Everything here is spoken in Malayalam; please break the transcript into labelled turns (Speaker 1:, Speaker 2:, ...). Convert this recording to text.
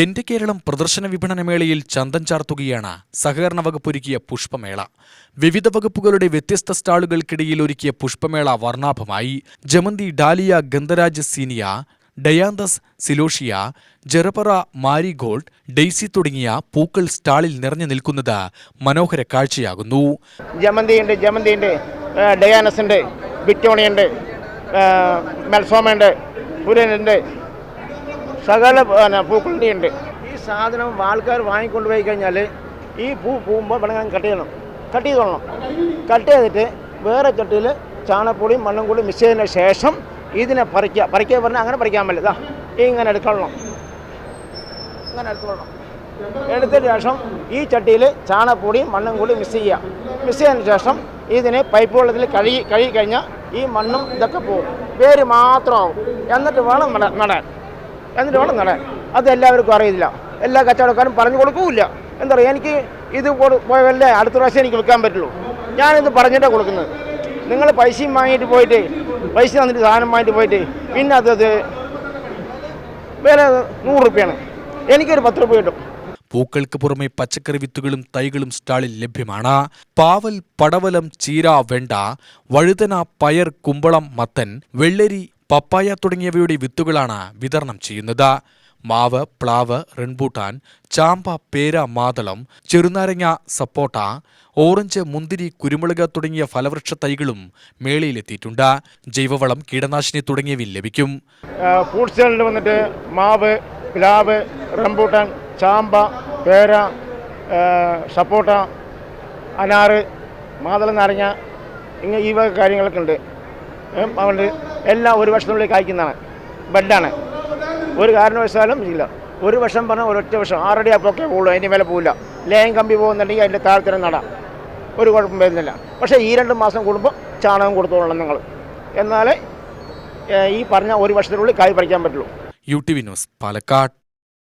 Speaker 1: എന്റെ കേരളം പ്രദർശന വിപണനമേളയിൽ ചന്തം ചാർത്തുകയാണ് സഹകരണ വകുപ്പ് ഒരുക്കിയ പുഷ്പമേള. വിവിധ വകുപ്പുകളുടെ വ്യത്യസ്ത സ്റ്റാളുകൾക്കിടയിൽ ഒരുക്കിയ പുഷ്പമേള വർണാഭമായി. ജമന്തി dahlia ഗന്ധരാജ് zinnia dianthus celosia gerbera marigold daisy തുടങ്ങിയ പൂക്കൾ സ്റ്റാളിൽ നിറഞ്ഞു നിൽക്കുന്നത് മനോഹര കാഴ്ചയാകുന്നു.
Speaker 2: ജമന്തിയുണ്ട് ജമന്തിയുണ്ട്. ഡയാനസ് ഉണ്ട് വിക്ടോണിയുണ്ട് മെൽസോമയുണ്ട് സൂര്യനുണ്ട് സകല പിന്നെ പൂക്കളുടെ ഈ സാധനം ആൾക്കാർ വാങ്ങിക്കൊണ്ട് പോയി കഴിഞ്ഞാൽ ഈ പൂ പൂവുമ്പോൾ വേണമെങ്കിൽ കട്ട് ചെയ്യണം. കട്ട് ചെയ്തോളണം. കട്ട് ചെയ്തിട്ട് വേറെ ചട്ടിയിൽ ചാണകപ്പൊടിയും മണ്ണും കൂടി മിക്സ് ചെയ്തതിന് ശേഷം ഇതിനെ പറിക്കുക പറിക്കുക പറഞ്ഞാൽ അങ്ങനെ പറിക്കാൻ പറ്റില്ല. ഇതാ ഇങ്ങനെ എടുക്കണം അങ്ങനെ എടുത്തോളണം. എടുത്തതിന് ശേഷം ഈ ചട്ടിയിൽ ചാണകപ്പൊടിയും മണ്ണും കൂടി മിക്സ് ചെയ്യുക. മിക്സ് ചെയ്തതിന് ശേഷം ഇതിനെ പൈപ്പ് വെള്ളത്തിൽ കഴുകി കഴുകി കഴിഞ്ഞാൽ ഈ മണ്ണും ഇതൊക്കെ പോകും. വേര് മാത്രമാവും എന്നിട്ട് വേണം നടാൻ. എന്നിട്ട് വേണം നടാൻ അത് എല്ലാവർക്കും അറിയില്ല. എല്ലാ കച്ചവടക്കാരും പറഞ്ഞു കൊടുക്കൂല എന്താ പറയുക എനിക്ക് ഇത് പോയല്ലേ അടുത്ത പ്രാവശ്യം എനിക്ക് വിൽക്കാൻ പറ്റുള്ളൂ. ഞാനിത് പറഞ്ഞിട്ടാണ് കൊടുക്കുന്നത്. നിങ്ങൾ പൈസയും വാങ്ങിയിട്ട് പോയിട്ട് പൈസ തന്നിട്ട് സാധനം വാങ്ങിയിട്ട് പോയിട്ട് പിന്നെ അത് വില നൂറ് റുപ്യാണ്. എനിക്കൊരു പത്ത് രൂപ കിട്ടും.
Speaker 1: പൂക്കൾക്ക് പുറമെ പച്ചക്കറി വിത്തുകളും തൈകളും സ്റ്റാളിൽ ലഭ്യമാണ്. പാവൽ പടവലം ചീര വെണ്ട വഴുതന പയർ കുമ്പളം മത്തൻ വെള്ളരി പപ്പായ തുടങ്ങിയവയുടെ വിത്തുകളാണ് വിതരണം ചെയ്യുന്നത്. മാവ് പ്ലാവ് റൺബൂട്ടാൻ ചാമ്പ പേര മാതളം ചെറുനാരങ്ങ സപ്പോട്ട ഓറഞ്ച് മുന്തിരി കുരുമുളക് തുടങ്ങിയ ഫലവൃക്ഷ തൈകളും മേളയിലെത്തിയിട്ടുണ്ട്. ജൈവവളം കീടനാശിനി തുടങ്ങിയവയിൽ ലഭിക്കും.
Speaker 2: ഫ്രൂട്ട്സുകളിൽ വന്നിട്ട് മാവ് പ്ലാവ് റംബൂട്ടാൻ ചാമ്പ പേര സപ്പോട്ട അനാറ് മാതളം നാരങ്ങ ഇങ്ങനെ ഈ വക കാര്യങ്ങളൊക്കെ ഉണ്ട്. അതുകൊണ്ട് എല്ലാം ഒരു വർഷത്തിനുള്ളിൽ കായ്ക്കുന്നതാണ് ബെഡാണ്. ഒരു കാരണവശാലും ഇല്ല. ഒരു വർഷം പറഞ്ഞാൽ ഒരൊറ്റ വർഷം. ആറടി അപ്പൊക്കെ പോകുള്ളൂ അതിന്റെ മേലെ പോകില്ല ലേയം കമ്പി പോകുന്നുണ്ടെങ്കിൽ അതിന്റെ താഴത്തിന് നടാം. ഒരു കുഴപ്പം വരുന്നില്ല. പക്ഷേ ഈ രണ്ട് മാസം കൂടുമ്പോൾ ചാണകം കൊടുത്തോളണം നിങ്ങൾ. എന്നാലേ ഈ പറഞ്ഞ ഒരു വർഷത്തിനുള്ളിൽ കായ് പറിക്കാൻ പറ്റുള്ളൂ.
Speaker 1: U T V news Palakkad.